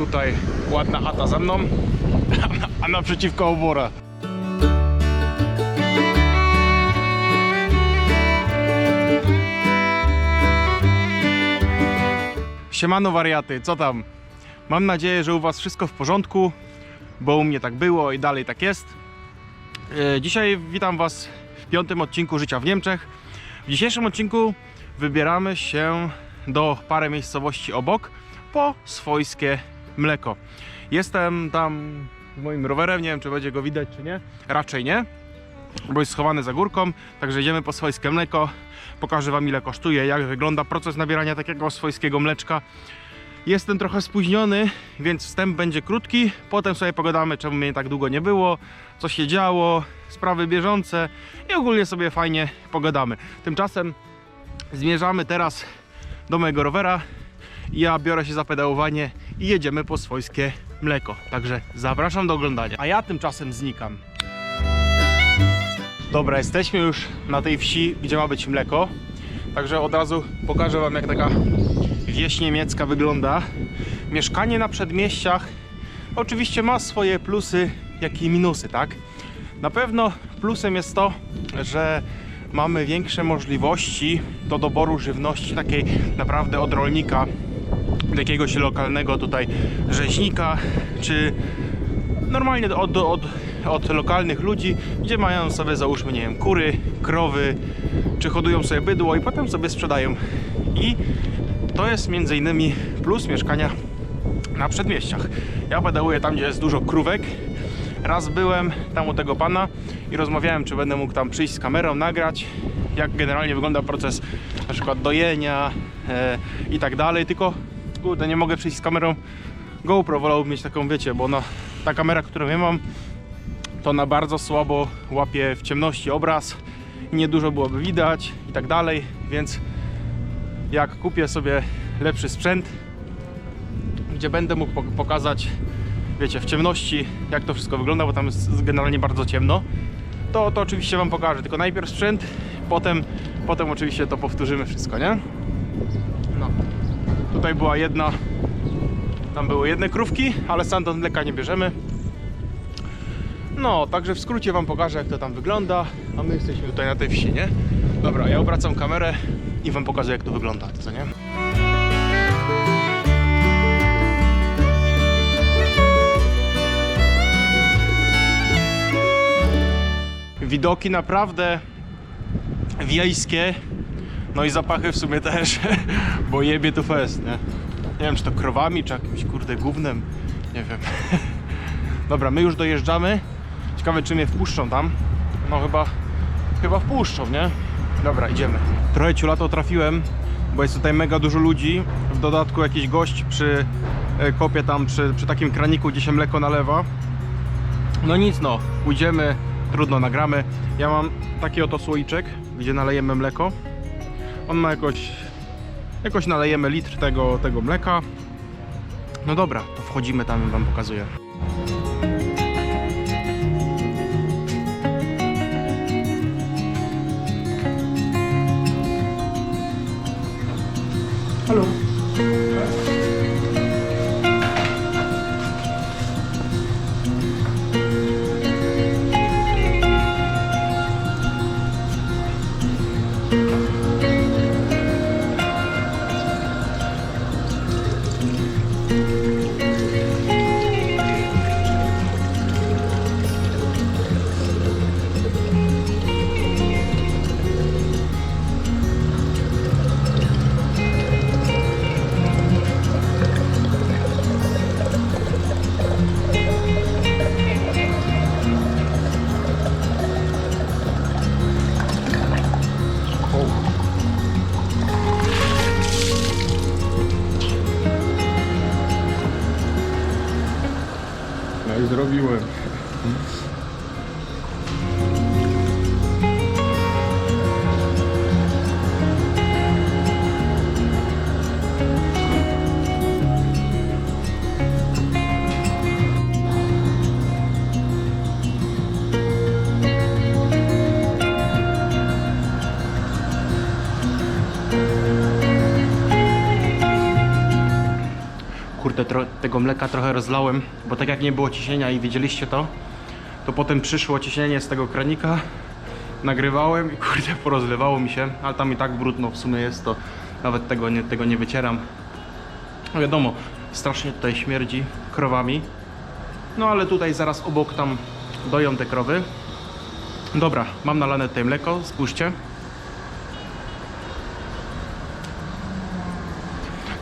Tutaj ładna chata za mną, a naprzeciwko obora. Siemano wariaty, co tam? Mam nadzieję, że u Was wszystko w porządku, bo u mnie tak było i dalej tak jest. E, Dzisiaj witam Was w piątym odcinku Życia w Niemczech. W dzisiejszym odcinku wybieramy się do parę miejscowości obok po swojskie mleko. Jestem tam moim rowerem, nie wiem czy będzie go widać czy nie, raczej nie, bo jest schowany za górką, także idziemy po swojskie mleko. Pokażę Wam ile kosztuje, jak wygląda proces nabierania takiego swojskiego mleczka. Jestem trochę spóźniony, więc wstęp będzie krótki. Potem sobie pogadamy, czemu mnie tak długo nie było, co się działo, sprawy bieżące i ogólnie sobie fajnie pogadamy. Tymczasem zmierzamy teraz do mojego rowera. Ja biorę się za pedałowanie i jedziemy po swojskie mleko. Także zapraszam do oglądania. A ja tymczasem znikam. Dobra, jesteśmy już na tej wsi, gdzie ma być mleko. Także od razu pokażę Wam, jak taka wieś niemiecka wygląda. Mieszkanie na przedmieściach oczywiście ma swoje plusy, jak i minusy, tak? Na pewno plusem jest to, że mamy większe możliwości do doboru żywności takiej naprawdę od rolnika, jakiegoś lokalnego tutaj rzeźnika, czy normalnie od, od, od lokalnych ludzi, gdzie mają sobie załóżmy, nie wiem, kury, krowy, czy hodują sobie bydło i potem sobie sprzedają. I to jest między innymi plus mieszkania na przedmieściach. Ja pedałuję tam, gdzie jest dużo krówek. Raz byłem tam u tego pana i rozmawiałem, czy będę mógł tam przyjść z kamerą, nagrać, jak generalnie wygląda proces na przykład dojenia e, i tak dalej. Tylko kurde, nie mogę przyjść z kamerą GoPro, wolałbym mieć taką, wiecie, bo ona, ta kamera, którą ja mam, to na bardzo słabo łapie w ciemności obraz, niedużo byłoby widać i tak dalej, więc jak kupię sobie lepszy sprzęt, gdzie będę mógł pok- pokazać, wiecie, w ciemności, jak to wszystko wygląda, bo tam jest generalnie bardzo ciemno, to, to oczywiście Wam pokażę. Tylko najpierw sprzęt, potem, potem oczywiście to powtórzymy wszystko, nie? No. Tutaj była jedna, tam były jedne krówki, ale stamtąd mleka nie bierzemy. No, także w skrócie Wam pokażę, jak to tam wygląda, a my jesteśmy tutaj na tej wsi, nie? Dobra, ja obracam kamerę i Wam pokażę, jak to wygląda, co nie? Widoki naprawdę wiejskie, no i zapachy w sumie też, bo jebie tu fest, nie? Nie wiem, czy to krowami, czy jakimś kurde gównem, nie wiem. Dobra, my już dojeżdżamy. Ciekawe, czy mnie wpuszczą tam. No chyba, chyba wpuszczą, nie? Dobra, idziemy. Trochę ciulato trafiłem, bo jest tutaj mega dużo ludzi. W dodatku jakiś gość przy e, kopie tam, przy, przy takim kraniku, gdzie się mleko nalewa. No nic no, pójdziemy, trudno nagramy. Ja mam taki oto słoiczek, gdzie nalejemy mleko. On ma jakoś, jakoś nalejemy litr tego, tego mleka. No dobra, to wchodzimy tam i wam pokazuję. Tego mleka trochę rozlałem, bo tak jak nie było ciśnienia i widzieliście to, to potem przyszło ciśnienie z tego kranika, nagrywałem i kurde, porozlewało mi się, ale tam i tak brudno w sumie jest, to nawet tego nie, tego nie wycieram. No wiadomo, strasznie tutaj śmierdzi krowami, no ale tutaj zaraz obok tam doją te krowy. Dobra, mam nalane tutaj mleko, spójrzcie.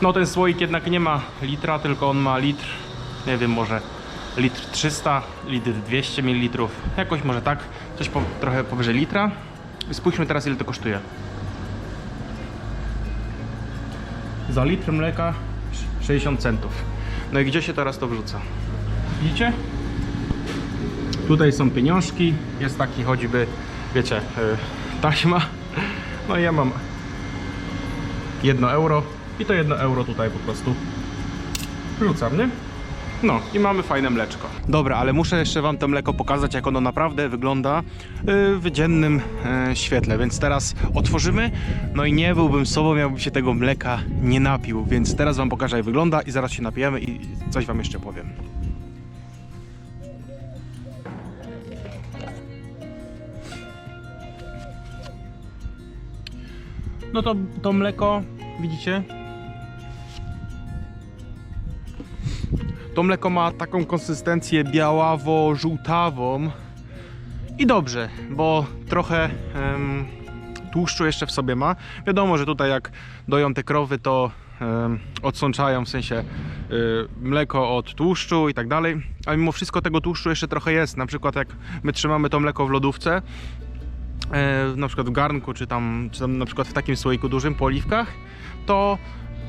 No ten słoik jednak nie ma litra, tylko on ma litr, nie wiem, może litr 300, litr 200 ml, jakoś może tak, coś po, trochę powyżej litra. Spójrzmy teraz ile to kosztuje. Za litr mleka 60 centów. No i gdzie się teraz to wrzuca? Widzicie? Tutaj są pieniążki, jest taki choćby, wiecie, yy, taśma. No i ja mam 1 euro i to 1 euro tutaj po prostu wrzucam, nie? No i mamy fajne mleczko. Dobra, ale muszę jeszcze wam to mleko pokazać, jak ono naprawdę wygląda yy, w dziennym yy, świetle, więc teraz otworzymy. No i nie byłbym sobą, jakbym się tego mleka nie napił, więc teraz wam pokażę jak wygląda i zaraz się napijemy i coś wam jeszcze powiem. No to to mleko, widzicie? To mleko ma taką konsystencję białawo-żółtawą. I dobrze, bo trochę em, tłuszczu jeszcze w sobie ma. Wiadomo, że tutaj jak doją te krowy, to em, odsączają w sensie y, mleko od tłuszczu i tak dalej. Ale mimo wszystko tego tłuszczu jeszcze trochę jest. Na przykład jak my trzymamy to mleko w lodówce, e, na przykład w garnku, czy tam, czy tam na przykład w takim słoiku dużym po oliwkach, to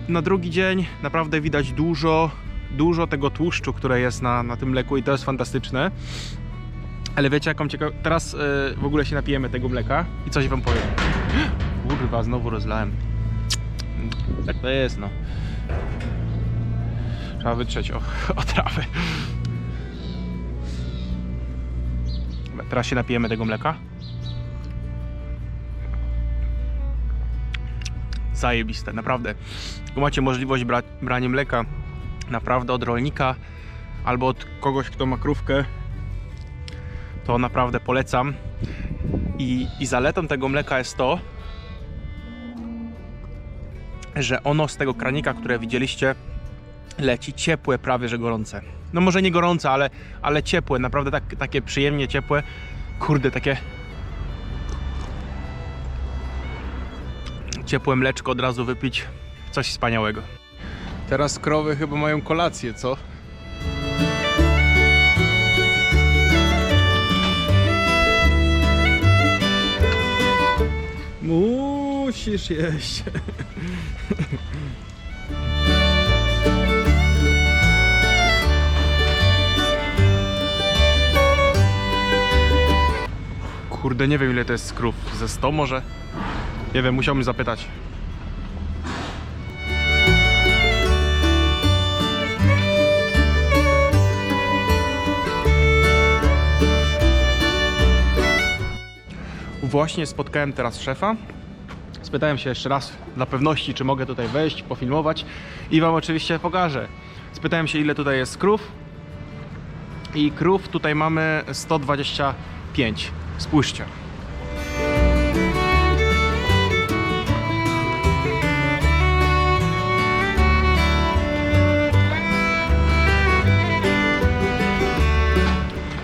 na drugi dzień naprawdę widać dużo, dużo tego tłuszczu, które jest na, na tym mleku i to jest fantastyczne. Ale wiecie jaką ciekaw... Teraz e, w ogóle się napijemy tego mleka i coś wam powiem. Kurwa, znowu rozlałem. Tak to jest, no. Trzeba wytrzeć o, o trawę. Teraz się napijemy tego mleka. zajebiste, naprawdę. Jak macie możliwość bra brania mleka naprawdę od rolnika albo od kogoś, kto ma krówkę, to naprawdę polecam. I, I zaletą tego mleka jest to, że ono z tego kranika, które widzieliście, leci ciepłe, prawie że gorące. No może nie gorące, ale, ale ciepłe, naprawdę tak, takie przyjemnie ciepłe. Kurde, takie ciepłe mleczko od razu wypić. Coś wspaniałego. Teraz krowy chyba mają kolację, co? Musisz jeść. Kurde, nie wiem ile to jest krów. Ze 100 może? Nie wiem, musiałbym zapytać. Właśnie spotkałem teraz szefa. Spytałem się jeszcze raz dla pewności, czy mogę tutaj wejść, pofilmować i Wam oczywiście pokażę. Spytałem się, ile tutaj jest krów. I krów tutaj mamy 125. Spójrzcie.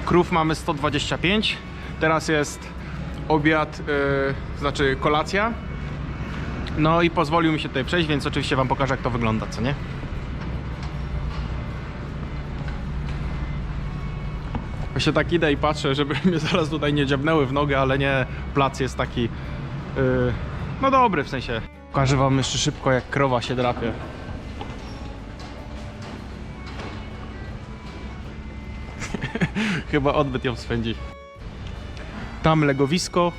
Krów mamy 125. Teraz jest obiad, yy, znaczy kolacja. No i pozwolił mi się tutaj przejść, więc oczywiście Wam pokażę, jak to wygląda, co nie? Się tak idę i patrzę, żeby mnie zaraz tutaj nie dziabnęły w nogę, ale nie, plac jest taki, yy, no dobry w sensie. Pokażę Wam jeszcze szybko, jak krowa się drapie. Chyba odbyt ją spędzi. Tam legowisko.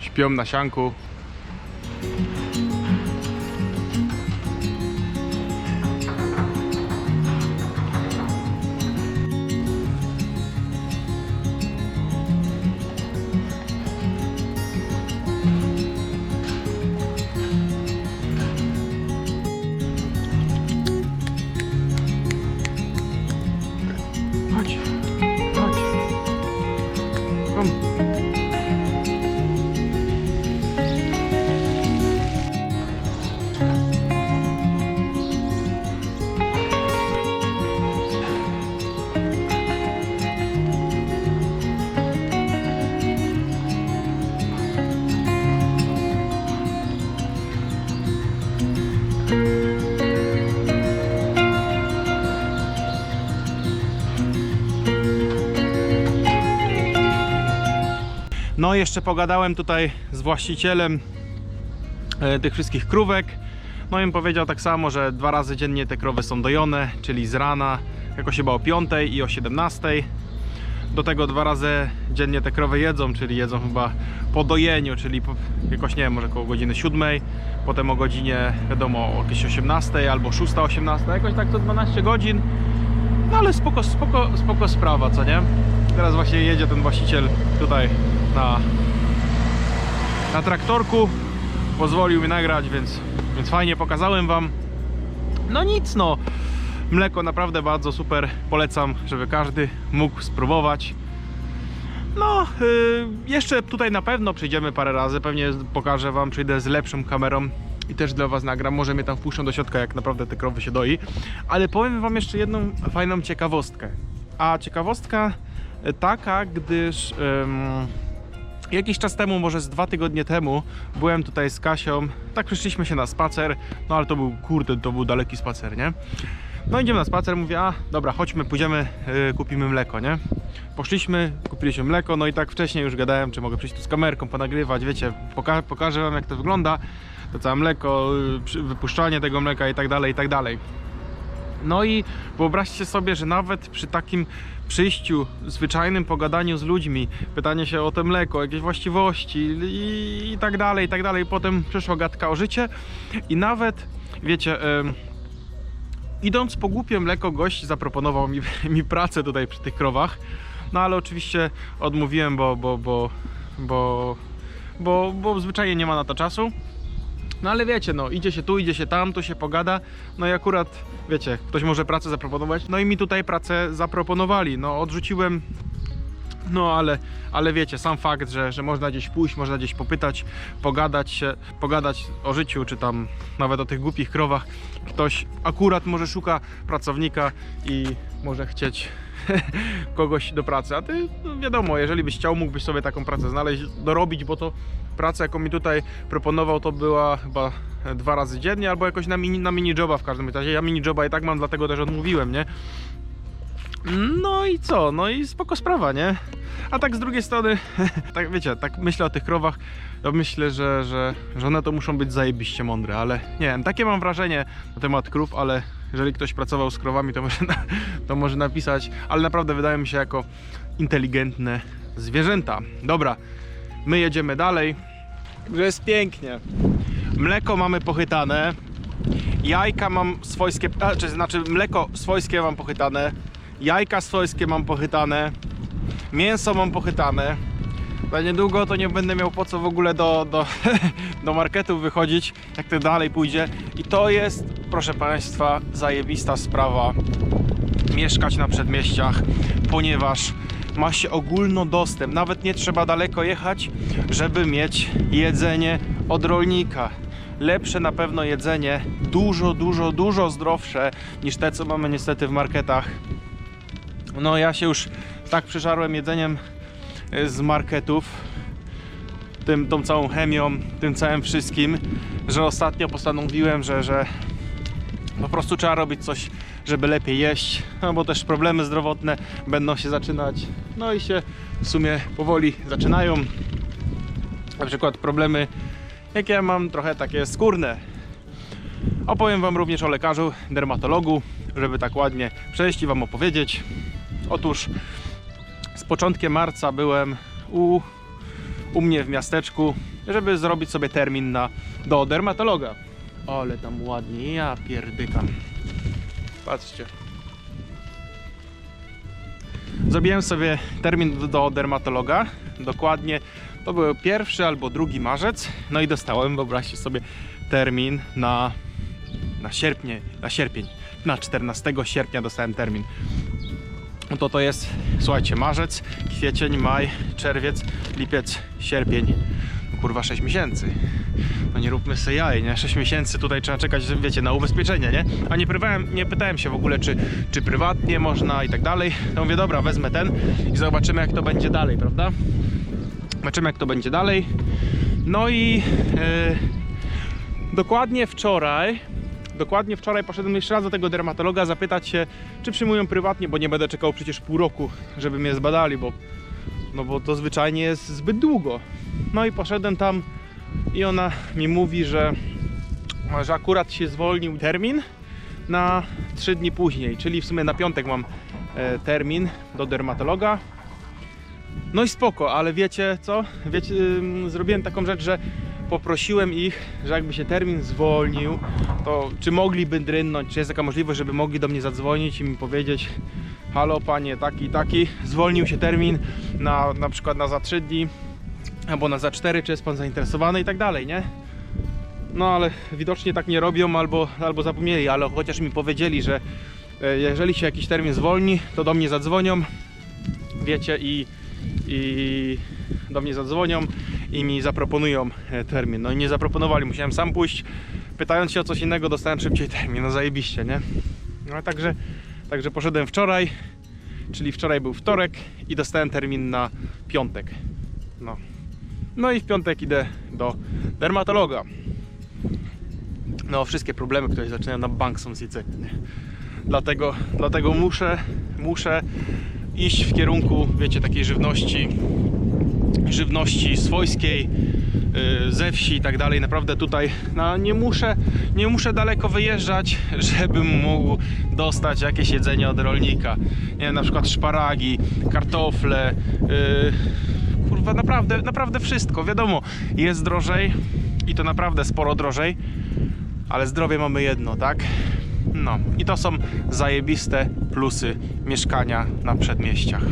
Śpią na sianku. No jeszcze pogadałem tutaj z właścicielem e, tych wszystkich krówek. No i powiedział tak samo, że dwa razy dziennie te krowy są dojone, czyli z rana jakoś chyba o 5 i o 17. Do tego dwa razy dziennie te krowy jedzą, czyli jedzą chyba po dojeniu, czyli po, jakoś nie wiem, może około godziny 7, potem o godzinie wiadomo o jakieś 18 albo 6, 18, jakoś tak to 12 godzin. No ale spoko, spoko, spoko sprawa, co nie? Teraz właśnie jedzie ten właściciel tutaj na, na traktorku. Pozwolił mi nagrać, więc, więc fajnie pokazałem wam. No nic no. Mleko naprawdę bardzo super. Polecam, żeby każdy mógł spróbować. No, y, jeszcze tutaj na pewno przyjdziemy parę razy. Pewnie pokażę wam, przyjdę z lepszą kamerą i też dla was nagram. Może mnie tam wpuszczą do środka, jak naprawdę te krowy się doi. Ale powiem wam jeszcze jedną fajną ciekawostkę. A ciekawostka taka, gdyż ym, jakiś czas temu, może z dwa tygodnie temu, byłem tutaj z Kasią. Tak przyszliśmy się na spacer. No ale to był, kurde, to był daleki spacer, nie? No idziemy na spacer, mówię, a dobra, chodźmy, pójdziemy, yy, kupimy mleko, nie? Poszliśmy, kupiliśmy mleko, no i tak wcześniej już gadałem, czy mogę przyjść tu z kamerką, ponagrywać, wiecie, poka pokażę wam jak to wygląda, to całe mleko, yy, wypuszczanie tego mleka i tak dalej, i tak dalej. No i wyobraźcie sobie, że nawet przy takim przyjściu, zwyczajnym pogadaniu z ludźmi, pytanie się o to mleko, jakieś właściwości i, i tak dalej, i tak dalej, potem przyszła gadka o życie i nawet, wiecie, idąc po głupie mleko, gość zaproponował mi, mi pracę tutaj przy tych krowach. No ale oczywiście odmówiłem, bo, bo, bo, bo, bo, bo zwyczajnie nie ma na to czasu. No ale wiecie, no idzie się tu, idzie się tam, tu się pogada. No i akurat, wiecie, ktoś może pracę zaproponować. No i mi tutaj pracę zaproponowali. No odrzuciłem no ale, ale wiecie, sam fakt, że, że można gdzieś pójść, można gdzieś popytać, pogadać się, pogadać o życiu, czy tam nawet o tych głupich krowach. Ktoś akurat może szuka pracownika i może chcieć kogoś do pracy. A ty, no wiadomo, jeżeli byś chciał, mógłbyś sobie taką pracę znaleźć, dorobić, bo to praca, jaką mi tutaj proponował, to była chyba dwa razy dziennie, albo jakoś na mini, na mini joba w każdym razie. Ja mini joba i tak mam, dlatego też odmówiłem, nie? No i co? No i spoko sprawa, nie? A tak z drugiej strony, tak wiecie, tak myślę o tych krowach, to myślę, że, że, że one to muszą być zajebiście mądre, ale nie wiem, takie mam wrażenie na temat krów, ale jeżeli ktoś pracował z krowami, to może, to może napisać, ale naprawdę wydają mi się jako inteligentne zwierzęta. Dobra, my jedziemy dalej, że jest pięknie. Mleko mamy pochytane, jajka mam swojskie, a, czy znaczy mleko swojskie mam pochytane, jajka swojskie mam pochytane, mięso mam pochytane. Za niedługo to nie będę miał po co w ogóle do, do, do marketu wychodzić, jak to dalej pójdzie. I to jest, proszę Państwa, zajebista sprawa. Mieszkać na przedmieściach, ponieważ ma się ogólnodostęp. Nawet nie trzeba daleko jechać, żeby mieć jedzenie od rolnika. Lepsze na pewno jedzenie, dużo, dużo, dużo zdrowsze niż te, co mamy niestety w marketach. No ja się już tak przeżarłem jedzeniem z marketów, tym, tą całą chemią, tym całym wszystkim, że ostatnio postanowiłem, że, że po prostu trzeba robić coś, żeby lepiej jeść, no bo też problemy zdrowotne będą się zaczynać, no i się w sumie powoli zaczynają. Na przykład problemy, jakie ja mam, trochę takie skórne. Opowiem Wam również o lekarzu, dermatologu, żeby tak ładnie przejść i Wam opowiedzieć. Otóż początkiem marca byłem u, u mnie w miasteczku, żeby zrobić sobie termin na, do dermatologa. Ale tam ładnie, ja pierdykam. Patrzcie. Zrobiłem sobie termin do- dermatologa. Dokładnie to był pierwszy albo drugi marzec. No i dostałem, wyobraźcie sobie, termin na, na sierpnie, na sierpień. Na 14 sierpnia dostałem termin. No to to jest, słuchajcie, marzec, kwiecień, maj, czerwiec, lipiec, sierpień. Kurwa 6 miesięcy. No nie róbmy sobie jaj, nie? 6 miesięcy tutaj trzeba czekać, wiecie, na ubezpieczenie, nie? A nie pytałem, nie pytałem się w ogóle, czy, czy prywatnie można i tak dalej. No mówię, dobra, wezmę ten i zobaczymy jak to będzie dalej, prawda? Zobaczymy jak to będzie dalej. No i e, dokładnie wczoraj Dokładnie wczoraj poszedłem jeszcze raz do tego dermatologa zapytać się, czy przyjmują prywatnie, bo nie będę czekał przecież pół roku, żeby mnie zbadali, bo no bo to zwyczajnie jest zbyt długo. No i poszedłem tam i ona mi mówi, że, że akurat się zwolnił termin na 3 dni później, czyli w sumie na piątek mam e, termin do dermatologa. No i spoko, ale wiecie co? Wiecie, zrobiłem taką rzecz, że poprosiłem ich, że jakby się termin zwolnił, to czy mogliby drynąć, czy jest taka możliwość, żeby mogli do mnie zadzwonić i mi powiedzieć halo panie taki taki, zwolnił się termin na na przykład na za 3 dni albo na za 4, czy jest pan zainteresowany i tak dalej, nie? No ale widocznie tak nie robią albo, albo zapomnieli, ale chociaż mi powiedzieli, że e, jeżeli się jakiś termin zwolni, to do mnie zadzwonią, wiecie, i, i do mnie zadzwonią i mi zaproponują e, termin. No i nie zaproponowali, musiałem sam pójść, pytając się o coś innego, dostałem szybciej termin, no zajebiście, nie? No także, także poszedłem wczoraj, czyli wczoraj był wtorek i dostałem termin na piątek. No. No i w piątek idę do dermatologa. No, wszystkie problemy, które się zaczynają na bank są z jedzeniem. nie? Dlatego, dlatego muszę, muszę iść w kierunku, wiecie, takiej żywności, żywności swojskiej, yy, ze wsi i tak dalej. Naprawdę tutaj no, nie, muszę, nie muszę daleko wyjeżdżać, żebym mógł dostać jakieś jedzenie od rolnika. Nie wiem, na przykład szparagi, kartofle, yy, kurwa, naprawdę, naprawdę wszystko. Wiadomo, jest drożej i to naprawdę sporo drożej, ale zdrowie mamy jedno, tak? No i to są zajebiste plusy mieszkania na przedmieściach.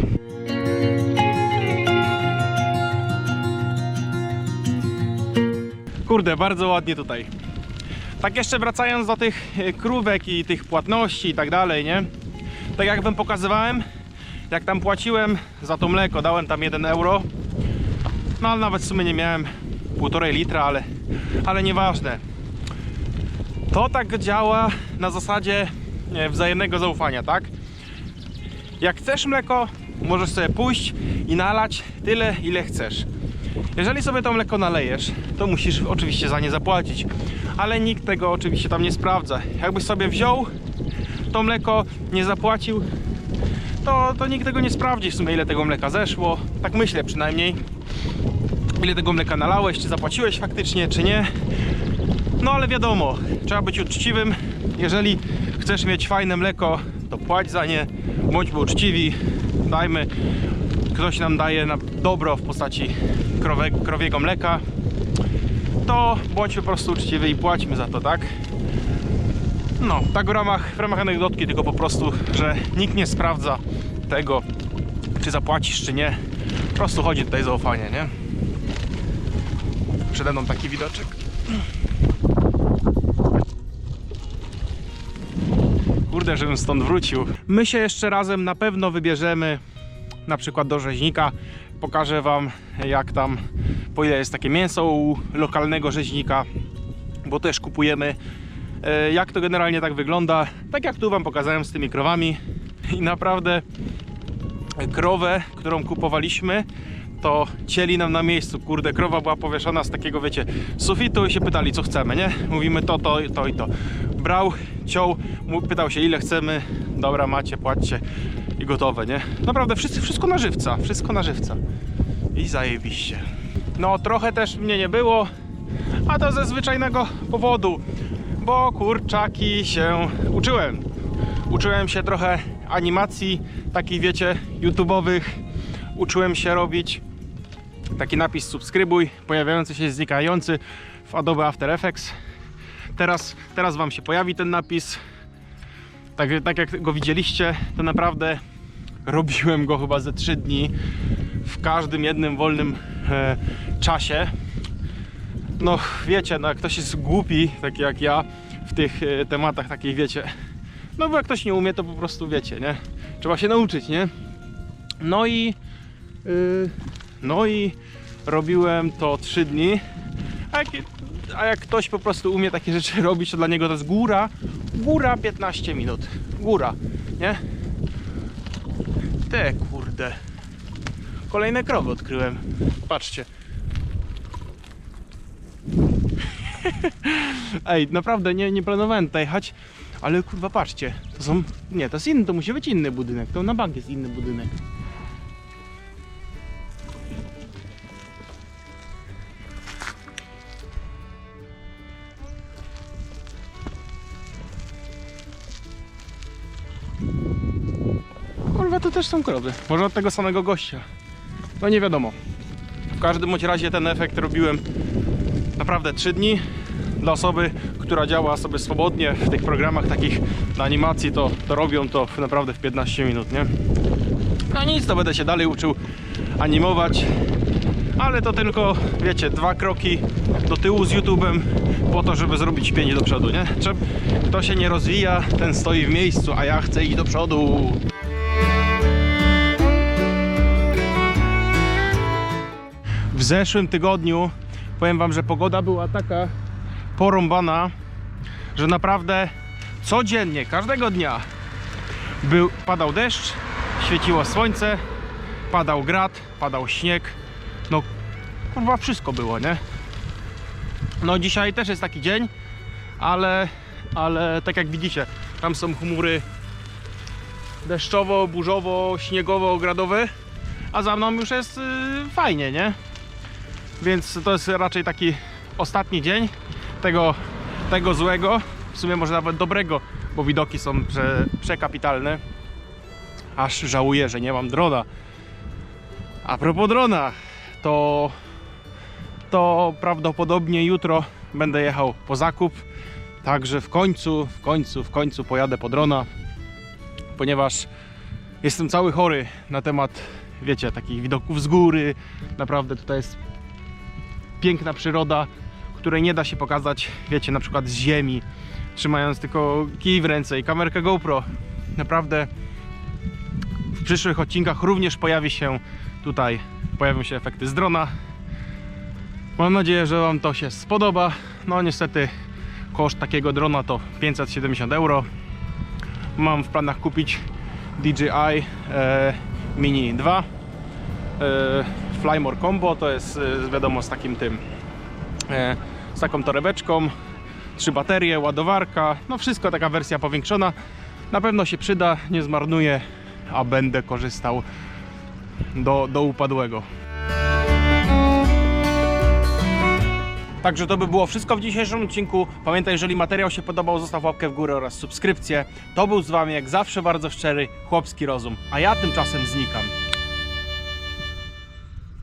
Kurde, bardzo ładnie tutaj. Tak jeszcze wracając do tych e, krówek i tych płatności i tak dalej, nie? Tak jak wam pokazywałem, jak tam płaciłem za to mleko, dałem tam 1 euro. No ale nawet w sumie nie miałem półtorej litra, ale, ale nieważne. To tak działa na zasadzie wzajemnego zaufania, tak? Jak chcesz mleko, możesz sobie pójść i nalać tyle, ile chcesz. Jeżeli sobie to mleko nalejesz, to musisz oczywiście za nie zapłacić, ale nikt tego oczywiście tam nie sprawdza. Jakbyś sobie wziął to mleko, nie zapłacił, to, to nikt tego nie sprawdzi w sumie ile tego mleka zeszło. Tak myślę przynajmniej. Ile tego mleka nalałeś, czy zapłaciłeś faktycznie, czy nie. No ale wiadomo, trzeba być uczciwym. Jeżeli chcesz mieć fajne mleko, to płać za nie, bądźmy uczciwi, dajmy, ktoś nam daje na dobro w postaci krowe, krowiego mleka, to bądźmy po prostu uczciwi i płaćmy za to, tak? No, tak w ramach, w ramach anegdotki, tylko po prostu, że nikt nie sprawdza tego, czy zapłacisz, czy nie. Po prostu chodzi tutaj zaufanie, nie? Przede mną taki widoczek. Kurde, żebym stąd wrócił. My się jeszcze razem na pewno wybierzemy na przykład do rzeźnika. Pokażę wam jak tam, po ile jest takie mięso u lokalnego rzeźnika, bo też kupujemy. E, Jak to generalnie tak wygląda? Tak jak tu wam pokazałem z tymi krowami. I naprawdę krowę, którą kupowaliśmy, to cieli nam na miejscu. Kurde, krowa była powieszona z takiego, wiecie, sufitu i się pytali, co chcemy, nie? Mówimy to, to, to i to. Brał, ciął, pytał się, ile chcemy. Dobra, macie, płaccie i gotowe, nie? Naprawdę wszystko, wszystko na żywca, wszystko na żywca. I zajebiście. No, trochę też mnie nie było, a to ze zwyczajnego powodu, bo kurczaki się uczyłem. Uczyłem się trochę animacji, takich wiecie, YouTube'owych. Uczyłem się robić taki napis subskrybuj, pojawiający się, znikający w Adobe After Effects. Teraz, teraz Wam się pojawi ten napis. Tak, tak jak go widzieliście, to naprawdę robiłem go chyba ze 3 dni w każdym jednym wolnym e, czasie. No wiecie, no jak ktoś jest głupi, taki jak ja, w tych e, tematach takich wiecie, no bo jak ktoś nie umie, to po prostu wiecie, nie? Trzeba się nauczyć, nie? No i yy, no i robiłem to 3 dni. A jak, a jak ktoś po prostu umie takie rzeczy robić, to dla niego to jest góra. Góra 15 minut. Góra, nie? Te kurde. Kolejne krowy odkryłem. Patrzcie. Ej, naprawdę nie, nie planowałem tutaj jechać, ale kurwa patrzcie, to są, nie, to jest inny, to musi być inny budynek, to na bank jest inny budynek. Też są krowy. Może od tego samego gościa. No nie wiadomo. W każdym bądź razie ten efekt robiłem naprawdę 3 dni. Dla osoby, która działa sobie swobodnie w tych programach takich na animacji, to, to robią to naprawdę w 15 minut, nie? No nic, to będę się dalej uczył animować. Ale to tylko, wiecie, dwa kroki do tyłu z YouTube'em po to, żeby zrobić pięć do przodu, nie? Kto się nie rozwija, ten stoi w miejscu, a ja chcę iść do przodu. W zeszłym tygodniu powiem wam, że pogoda była taka porąbana, że naprawdę codziennie, każdego dnia był, padał deszcz, świeciło słońce, padał grad, padał śnieg. No kurwa wszystko było, nie? No dzisiaj też jest taki dzień, ale, ale tak jak widzicie, tam są chmury deszczowo, burzowo, śniegowo, gradowe, a za mną już jest y, fajnie, nie? Więc to jest raczej taki ostatni dzień tego, tego złego, w sumie może nawet dobrego, bo widoki są prze, przekapitalne. Aż żałuję, że nie mam drona. A propos drona, to, to prawdopodobnie jutro będę jechał po zakup. Także w końcu, w końcu, w końcu pojadę po drona, ponieważ jestem cały chory na temat, wiecie, takich widoków z góry. Naprawdę tutaj jest piękna przyroda, której nie da się pokazać, wiecie, na przykład z ziemi, trzymając tylko kij w ręce i kamerkę GoPro. Naprawdę w przyszłych odcinkach również pojawi się tutaj, pojawią się efekty z drona. Mam nadzieję, że Wam to się spodoba. No niestety koszt takiego drona to 570 euro. Mam w planach kupić DJI e, Mini 2 e, Flymore Combo to jest e, wiadomo z takim tym e, z taką torebeczką trzy baterie, ładowarka no wszystko taka wersja powiększona na pewno się przyda, nie zmarnuję a będę korzystał do, do upadłego Także to by było wszystko w dzisiejszym odcinku. Pamiętaj, jeżeli materiał się podobał, zostaw łapkę w górę oraz subskrypcję. To był z Wami jak zawsze bardzo szczery chłopski rozum, a ja tymczasem znikam.